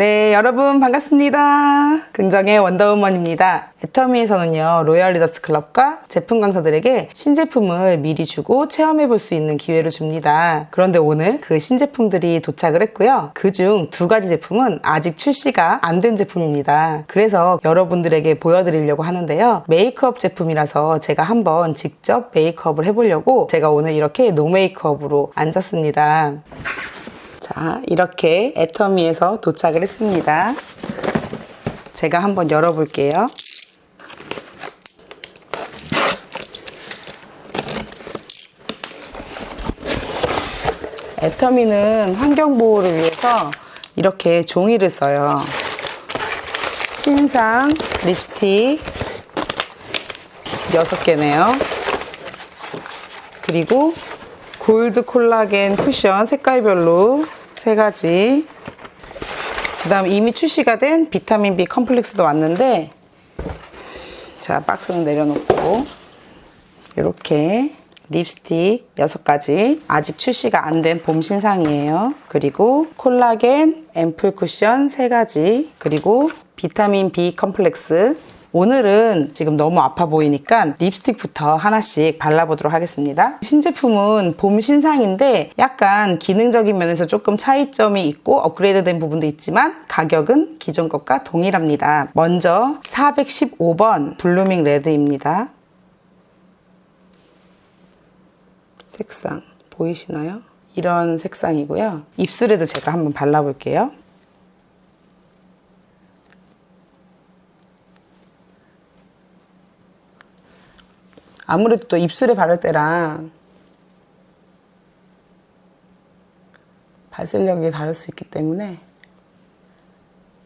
네, 여러분 반갑습니다. 긍정의 원더우먼입니다. 애터미에서는요, 로얄 리더스 클럽과 제품 강사들에게 신제품을 미리 주고 체험해 볼 수 있는 기회를 줍니다. 그런데 오늘 그 신제품들이 도착을 했고요. 그 중 두 가지 제품은 아직 출시가 안 된 제품입니다. 그래서 여러분들에게 보여드리려고 하는데요. 메이크업 제품이라서 제가 한번 직접 메이크업을 해보려고 제가 오늘 이렇게 노메이크업으로 앉았습니다. 자, 이렇게 애터미에서 도착을 했습니다. 제가 한번 열어볼게요. 애터미는 환경보호를 위해서 이렇게 종이를 써요. 신상 립스틱 6개네요. 그리고 골드 콜라겐 쿠션 색깔별로 세 가지. 그 다음 이미 출시가 된 비타민 B 컴플렉스도 왔는데, 자, 박스는 내려놓고, 이렇게 립스틱 6가지. 아직 출시가 안 된 봄 신상이에요. 그리고 콜라겐 앰플 쿠션 3가지. 그리고 비타민 B 컴플렉스 오늘은 지금 너무 아파 보이니까 립스틱부터 하나씩 발라보도록 하겠습니다. 신제품은 봄 신상인데 약간 기능적인 면에서 조금 차이점이 있고 업그레이드된 부분도 있지만 가격은 기존 것과 동일합니다. 먼저 415번 블루밍 레드입니다. 색상 보이시나요? 이런 색상이고요. 입술에도 제가 한번 발라볼게요. 아무래도 또 입술에 바를 때랑 발색력이 다를 수 있기 때문에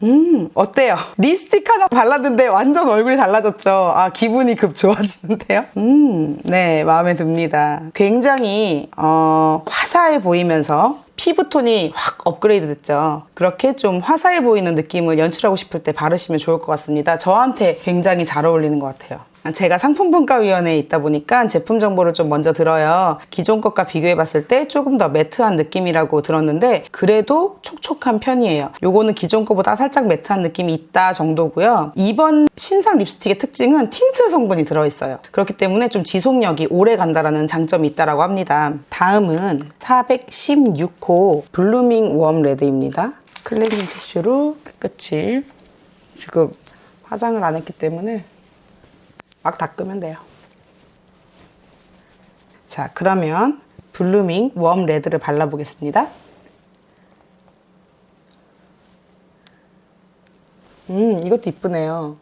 음 어때요? 립스틱 하나 발랐는데 완전 얼굴이 달라졌죠? 아 기분이 급 좋아지는데요? 음네 마음에 듭니다 굉장히 어, 화사해 보이면서 피부톤이 확 업그레이드 됐죠. 그렇게 좀 화사해 보이는 느낌을 연출하고 싶을 때 바르시면 좋을 것 같습니다. 저한테 굉장히 잘 어울리는 것 같아요. 제가 상품평가위원회에 있다 보니까 제품 정보를 좀 먼저 들어요. 기존 것과 비교해 봤을 때 조금 더 매트한 느낌이라고 들었는데 그래도 촉촉한 편이에요. 요거는 기존 거보다 살짝 매트한 느낌이 있다 정도고요. 이번 신상 립스틱의 특징은 틴트 성분이 들어있어요. 그렇기 때문에 좀 지속력이 오래 간다라는 장점이 있다라고 합니다. 다음은 416호 블루밍 웜 레드입니다. 클렌징 티슈로 깨끗이 지금 화장을 안 했기 때문에 막 닦으면 돼요. 자, 그러면 블루밍 웜 레드를 발라보겠습니다. 음, 이것도 이쁘네요.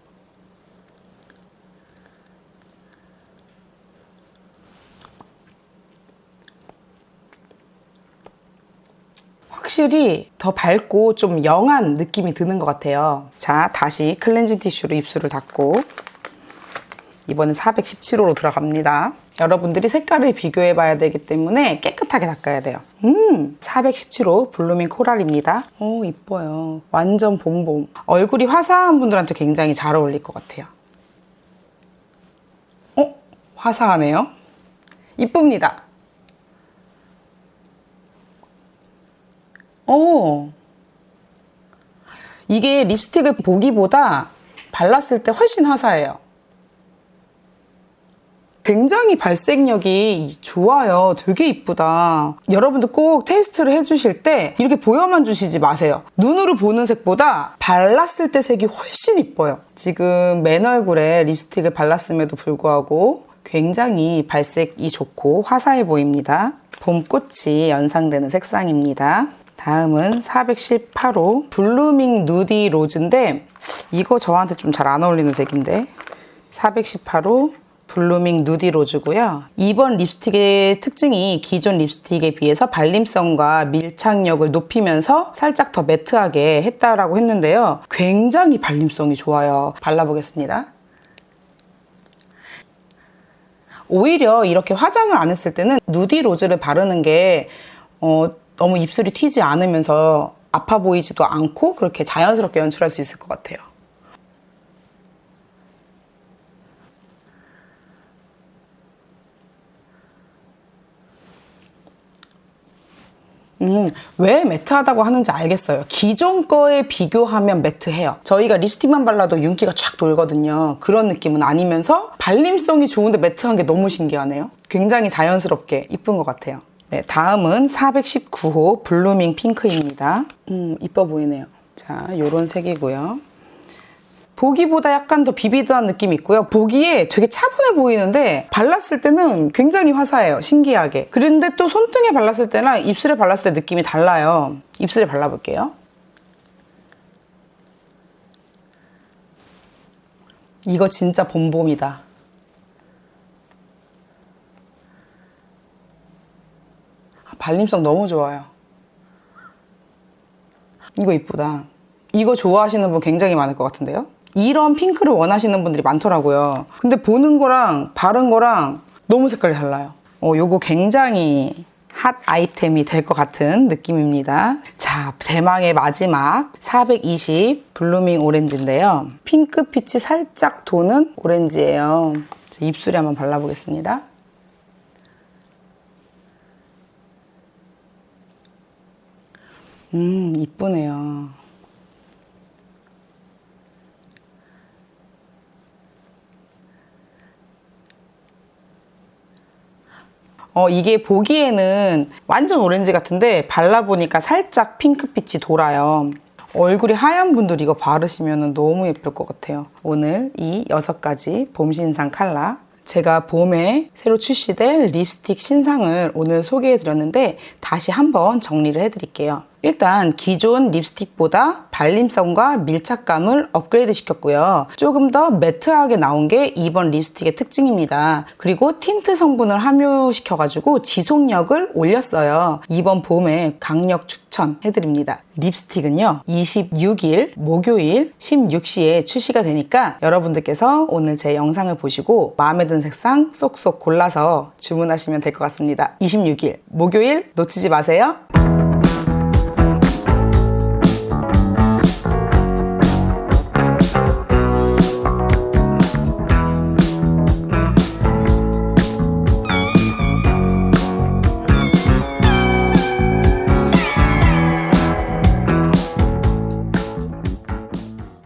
확실히 더 밝고 좀 영한 느낌이 드는 것 같아요. 자, 다시 클렌징 티슈로 입술을 닦고 이번엔 417호로 들어갑니다. 여러분들이 색깔을 비교해 봐야 되기 때문에 깨끗하게 닦아야 돼요. 음, 417호 블루밍 코랄입니다. 오, 이뻐요. 완전 봄봄. 얼굴이 화사한 분들한테 굉장히 잘 어울릴 것 같아요. 어? 화사하네요. 이쁩니다. 오. 이게 립스틱을 보기보다 발랐을 때 훨씬 화사해요. 굉장히 발색력이 좋아요. 되게 이쁘다. 여러분도 꼭 테스트를 해주실 때 이렇게 보여만 주시지 마세요. 눈으로 보는 색보다 발랐을 때 색이 훨씬 이뻐요. 지금 맨 얼굴에 립스틱을 발랐음에도 불구하고 굉장히 발색이 좋고 화사해 보입니다. 봄꽃이 연상되는 색상입니다. 다음은 418호 블루밍 누디 로즈인데 이거 저한테 좀 잘 안 어울리는 색인데 418호 블루밍 누디 로즈고요. 이번 립스틱의 특징이 기존 립스틱에 비해서 발림성과 밀착력을 높이면서 살짝 더 매트하게 했다라고 했는데요. 굉장히 발림성이 좋아요. 발라보겠습니다. 오히려 이렇게 화장을 안 했을 때는 누디 로즈를 바르는 게 어, 너무 입술이 튀지 않으면서 아파 보이지도 않고 그렇게 자연스럽게 연출할 수 있을 것 같아요. 음, 왜 매트하다고 하는지 알겠어요. 기존 거에 비교하면 매트해요. 저희가 립스틱만 발라도 윤기가 쫙 돌거든요. 그런 느낌은 아니면서 발림성이 좋은데 매트한 게 너무 신기하네요. 굉장히 자연스럽게 이쁜 것 같아요. 네, 다음은 419호 블루밍 핑크입니다. 음, 이뻐 보이네요. 자, 요런 색이고요. 보기보다 약간 더 비비드한 느낌이 있고요. 보기에 되게 차분해 보이는데 발랐을 때는 굉장히 화사해요. 신기하게. 그런데 또 손등에 발랐을 때랑 입술에 발랐을 때 느낌이 달라요. 입술에 발라볼게요. 이거 진짜 봄봄이다. 아, 발림성 너무 좋아요. 이거 이쁘다. 이거 좋아하시는 분 굉장히 많을 것 같은데요? 이런 핑크를 원하시는 분들이 많더라고요. 근데 보는 거랑 바른 거랑 너무 색깔이 달라요. 어, 요거 굉장히 핫 아이템이 될 것 같은 느낌입니다. 자, 대망의 마지막 420 블루밍 오렌지인데요. 핑크빛이 살짝 도는 오렌지예요. 자, 입술에 한번 발라보겠습니다. 음, 이쁘네요. 어, 이게 보기에는 완전 오렌지 같은데 발라보니까 살짝 핑크빛이 돌아요. 얼굴이 하얀 분들 이거 바르시면 너무 예쁠 것 같아요. 오늘 이 여섯 가지 봄 신상 컬러 제가 봄에 새로 출시될 립스틱 신상을 오늘 소개해 드렸는데 다시 한번 정리를 해 드릴게요. 일단 기존 립스틱보다 발림성과 밀착감을 업그레이드 시켰고요. 조금 더 매트하게 나온 게 이번 립스틱의 특징입니다. 그리고 틴트 성분을 함유시켜가지고 지속력을 올렸어요. 이번 봄에 강력 추천해드립니다. 립스틱은요, 26일 목요일 16시에 출시가 되니까 여러분들께서 오늘 제 영상을 보시고 마음에 드는 색상 쏙쏙 골라서 주문하시면 될 것 같습니다. 26일 목요일 놓치지 마세요.